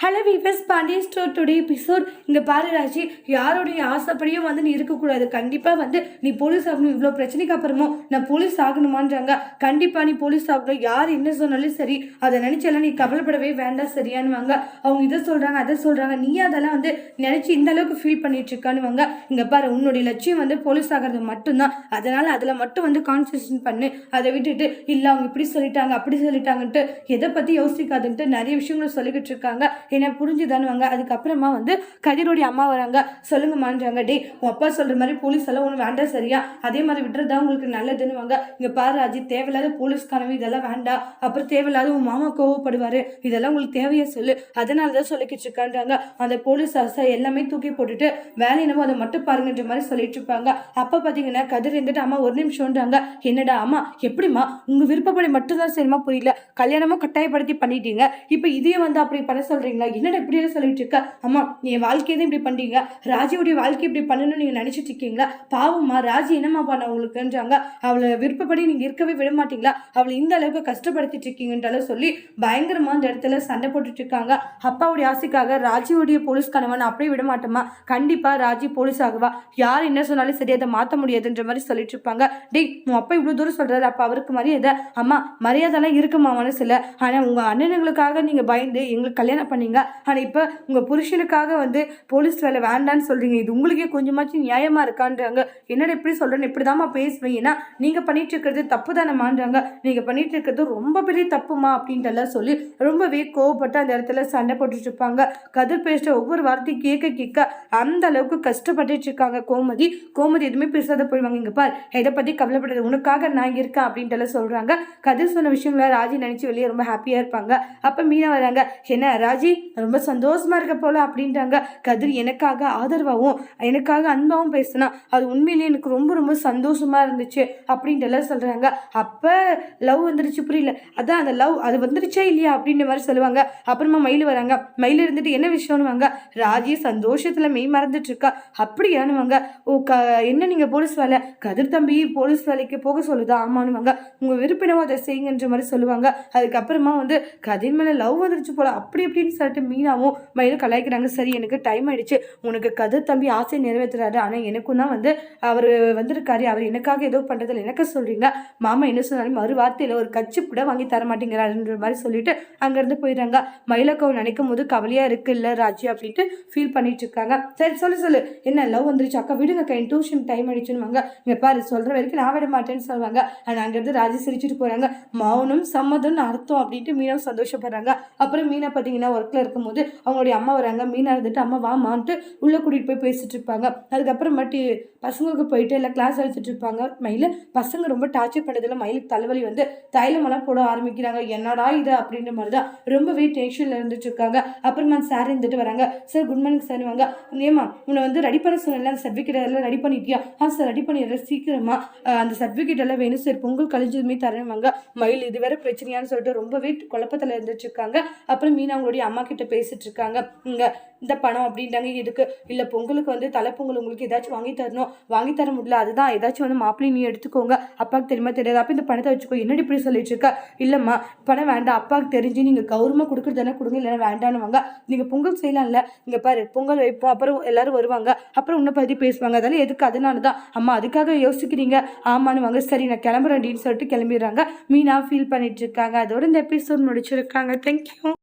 Hello viewers Pandiya store today episode இந்த பாரு ராஜி யாருடைய ஆசைப்படியும் வந்து நீ இருக்கக்கூடாது. கண்டிப்பாக வந்து நீ போலீஸ் ஆகணும். இவ்வளோ பிரச்சனைக்கு அப்புறமும் நான் போலீஸ் ஆகணுமான்றாங்க. கண்டிப்பாக நீ போலீஸ் ஆகணும். யார் என்ன சொன்னாலும் சரி அதை நினச்செல்லாம் நீ கவலைப்படவே வேண்டாம் சரியானுவாங்க அவங்க இதை சொல்கிறாங்க அதை சொல்கிறாங்க நீ அதெல்லாம் வந்து நினச்சி இந்த அளவுக்கு ஃபீல் பண்ணிட்டு இருக்கானுவாங்க இங்கே பாரு உன்னுடைய லட்சியம் வந்து போலீஸ் ஆகிறது மட்டும்தான். அதனால் அதில் மட்டும் வந்து கான்சன்ட்ரேஷன் பண்ணு. அதை விட்டுட்டு இல்லை அவங்க இப்படி சொல்லிட்டாங்க அப்படி சொல்லிட்டாங்கன்ட்டு எதை பற்றி யோசிக்காதுன்ட்டு நிறைய விஷயங்களை சொல்லிக்கிட்டு இருக்காங்க. என்ன புரிஞ்சுதானுவாங்க? அதுக்கப்புறமா வந்து கதிரோடைய அம்மா வராங்க. சொல்லுங்கம்மான்றாங்க. டே உன் அப்பா சொல்கிற மாதிரி போலீஸ் எல்லாம் ஒன்று வேண்டாம் சரியா? அதே மாதிரி விட்டுறதா உங்களுக்கு நல்லதுன்னுவாங்க. இங்கே பாரு அஜித் தேவையில்லாத போலீஸ் கனவு இதெல்லாம் வேண்டாம். அப்புறம் தேவையில்லாத உன் மாமா கோவப்படுவார். இதெல்லாம் உங்களுக்கு தேவையை சொல்லு. அதனால தான் சொல்லிக்கிட்டு இருக்கான்றாங்க. அந்த போலீஸ் ஆசை எல்லாமே தூக்கி போட்டுட்டு வேலை என்னமோ அதை மட்டும் பாருங்கன்ற மாதிரி சொல்லிட்டு இருப்பாங்க. அப்போ பார்த்தீங்கன்னா கதிர் இருந்துட்டு அம்மா ஒரு நிமிஷம்ன்றாங்க. என்னடா அம்மா எப்படிம்மா? உங்கள் விருப்பப்படி மட்டும்தான் சரிமா புரியல. கல்யாணமும் கட்டாயப்படுத்தி பண்ணிட்டீங்க. இப்போ இதையும் வந்து அப்படி பண்ண சொல்கிறீங்க சொல்கிறீங்களா என்னடா இப்படி எல்லாம் சொல்லிட்டு இருக்க? அம்மா என் வாழ்க்கையை தான் இப்படி பண்ணுறீங்க ராஜியோடைய வாழ்க்கை இப்படி பண்ணணும்னு நீங்கள் நினச்சிட்டு இருக்கீங்களா? பாவம்மா ராஜி என்னம்மா பண்ண உங்களுக்குன்றாங்க. அவளை விருப்பப்படி நீங்கள் இருக்கவே விட மாட்டீங்களா? அவளை இந்த அளவுக்கு கஷ்டப்படுத்திட்டு இருக்கீங்கன்றாலும் சொல்லி பயங்கரமா அந்த இடத்துல சண்டை போட்டுட்டு இருக்காங்க. அப்பாவுடைய ஆசைக்காக ராஜியோடைய போலீஸ் கணவன் அப்படியே விட மாட்டோமா கண்டிப்பாக ராஜி போலீஸ் ஆகுவா. யார் என்ன சொன்னாலும் சரி அதை மாற்ற முடியாதுன்ற மாதிரி சொல்லிட்டு இருப்பாங்க. டேய் உன் அப்பா இவ்வளோ தூரம் சொல்றாரு அப்போ அவருக்கு மரியாதை? அம்மா மரியாதைலாம் இருக்குமா மனசுல. ஆனால் உங்கள் அண்ணனுங்களுக்காக நீங்கள் பயந்து எங்களுக்கு கல்யாணம் பண்ணி பண்ணீங்க ஆனால் இப்போ உங்கள் புருஷனுக்காக வந்து போலீஸ் வேலை வேண்டான்னு சொல்கிறீங்க இது உங்களுக்கே கொஞ்சமாச்சும் நியாயமாக இருக்கான்றாங்க. என்னடா இப்படி சொல்றேன்னு இப்படிதாம்மா பேசுவேன். ஏன்னா நீங்கள் பண்ணிட்டு இருக்கிறது தப்பு தானேமான்றாங்க நீங்கள் பண்ணிட்டு இருக்கிறது ரொம்ப பெரிய தப்புமா அப்படின்ட்டு எல்லாம் சொல்லி ரொம்பவே கோவப்பட்டு அந்த இடத்துல சண்டை போட்டுட்டு இருப்பாங்க. கதிர் பேசுகிற ஒவ்வொரு வார்த்தையும் கேட்க கேட்க அந்த அளவுக்கு கஷ்டப்பட்டுட்டு இருக்காங்க. கோமதி கோமதி எதுவுமே பேசாத போயிடுவாங்க. இங்கே பார் எதை பற்றி கவலைப்படாது உனக்காக நான் இருக்கேன் அப்படின்ட்டு எல்லாம் கதிர் சொன்ன விஷயங்கள ராஜி நினச்சி வெளியே ரொம்ப ஹாப்பியாக இருப்பாங்க. அப்போ மீனா வராங்க. என்ன ராஜி ரொம்ப சந்தோஷமா இருக்க போல அப்படின்றாங்க கதிர் எனக்காக ஆதரவாகவும் எனக்காக அன்பாகவும் பேசினா அது உண்மையிலேயே எனக்கு ரொம்ப ரொம்ப சந்தோஷமா இருந்துச்சு அப்படின்ட்டு எல்லாம் சொல்றாங்க. அப்ப லவ் வந்துருச்சு புரியல. அதான் அந்த லவ் அது வந்துருச்சா இல்லையா அப்படின்ற மாதிரி சொல்லுவாங்க. அப்புறமா மயில் வராங்க. மயில் இருந்துட்டு என்ன விஷயம்னுவாங்க? ராஜி சந்தோஷத்துல மெய் மறந்துட்டு இருக்கா. அப்படியானுவாங்க. ஓ க என்ன நீங்க போலீஸ் வேலை? கதிர் தம்பி போலீஸ் வேலைக்கு போக சொல்லுதா? ஆமானுவாங்க. உங்க விருப்பினமோ அதை செய்யுங்கன்ற மாதிரி சொல்லுவாங்க. அதுக்கப்புறமா வந்து கதிர் மேல லவ் வந்துருச்சு போல அப்படி இப்படின்னு சொல்லிட்டு மீனாவும் மயிலும் கலாய்க்கிறாங்க. சரி எனக்கு டைம் ஆயிடுச்சு. உனக்கு கதிர் தம்பி ஆசை நிறைவேற்றுறாரு ஆனால் எனக்கும் தான் வந்து அவர் வந்திருக்காரு. அவர் எனக்காக ஏதோ பண்ணுறதில்ல எனக்கு சொல்கிறீங்க மாமா என்ன சொன்னாலும் மறு வார்த்தையில் ஒரு கட்சி கூட வாங்கி தர மாட்டேங்கிறாருன்ற மாதிரி சொல்லிட்டு அங்கேருந்து போயிடுறாங்க. மயிலக்கவை நினைக்கும் போது கவலையாக இருக்கு இல்ல ராஜி அப்படின்ட்டு ஃபீல் பண்ணிட்டு இருக்காங்க. சரி சொல்லு சொல்லு. என்ன லவ் வந்துருச்சு? அக்கா விடுங்க அக்கா. என் டியூஷன் டைம் ஆயிடுச்சுன்னு இங்கே பாரு சொல்கிற வரைக்கும் நான் விட மாட்டேன்னு சொல்லுவாங்க. ஆனால் அங்கேருந்து ராஜி சிரிச்சுட்டு போகிறாங்க மௌனம் சம்மதம்னு அர்த்தம் அப்படின்ட்டு மீனா சந்தோஷப்படுறாங்க. அப்புறம் மீனை பார்த்தீங்கன்னா ஒர்க்கில் இருக்கும்போது அவங்களுடைய அம்மா வராங்க மீனாக இருந்துட்டு அம்மா வாமான்ட்டு உள்ளே கூட்டிகிட்டு போய் பேசிட்டு இருப்பாங்க. அதுக்கப்புறமாட்டி பசங்களுக்கு போயிட்டு எல்லாம் கிளாஸ் அழைச்சிட்டு இருப்பாங்க. மயில் பசங்க ரொம்ப டார்ச்சர் பண்ணதில் மயிலுக்கு தலைவலி வந்து தைலமெல்லாம் போட ஆரம்பிக்கிறாங்க. என்னடா இது அப்படின்ற மாதிரி தான் ரொம்பவே டென்ஷனில் இருந்துட்டு இருக்காங்க. அப்புறமா சார் இருந்துட்டு வராங்க. சார் குட் மார்னிங் சார் வாங்க ஏமா உன்னை வந்து ரெடி பண்ண சொன்னல அந்த சர்டிஃபிகேட் எல்லாம் ரெடி பண்ணிட்டியா? ஆ சார் ரெடி பண்ணிடுறேன். சீக்கிரமா அந்த சர்டிஃபிகேட் எல்லாம் வேணும் சார் பொங்கல் கழிஞ்சதுமே தரணுவாங்க மயில் இது வேற பிரச்சனையான்னு சொல்லிட்டு ரொம்பவே குழப்பத்தில் இருந்துட்டு இருக்காங்க. அப்புறம் மீனா அவங்களுடைய அம்மா கிட்ட பேசிட்டு இருக்காங்க இங்கே இந்த பணம் அப்படின்றாங்க. இதுக்கு இல்லை பொங்கலுக்கு வந்து தலைப்பொங்கல் உங்களுக்கு ஏதாச்சும் வாங்கி தரணும். வாங்கி தர முடியல. அதுதான். ஏதாச்சும் வந்து மாப்பிள்ளை நீ எடுத்துக்கோங்க. அப்பாவுக்கு தெரியுமா தெரியாது. அப்போ இந்த பணத்தை வச்சுக்கோ. என்னடி இப்படி சொல்லிட்டு இருக்க இல்லைம்மா பணம் வேண்டாம். அப்பாவுக்கு தெரிஞ்சு நீங்கள் கௌரவமாக கொடுக்குறதானே கொடுங்க. இல்லைன்னா வேண்டான்னுவாங்க. நீங்கள் பொங்கல் செய்யலாம்ல. இங்கே பாரு பொங்கல் வைப்போம். அப்புறம் எல்லாரும் வருவாங்க. அப்புறம் உன்னை பற்றி பேசுவாங்க. அதெல்லாம் எதுக்கு? அதனால தான் அம்மா அதுக்காக யோசிக்கிறீங்க. ஆமான்னு வாங்க சரி நான் கிளம்புறேன்டின்னு சொல்லிட்டு கிளம்பிடுறாங்க. மீனா ஃபீல் பண்ணிட்டு இருக்காங்க அதோட இந்த எபிசோட் முடிச்சிருக்காங்க. தேங்க்யூ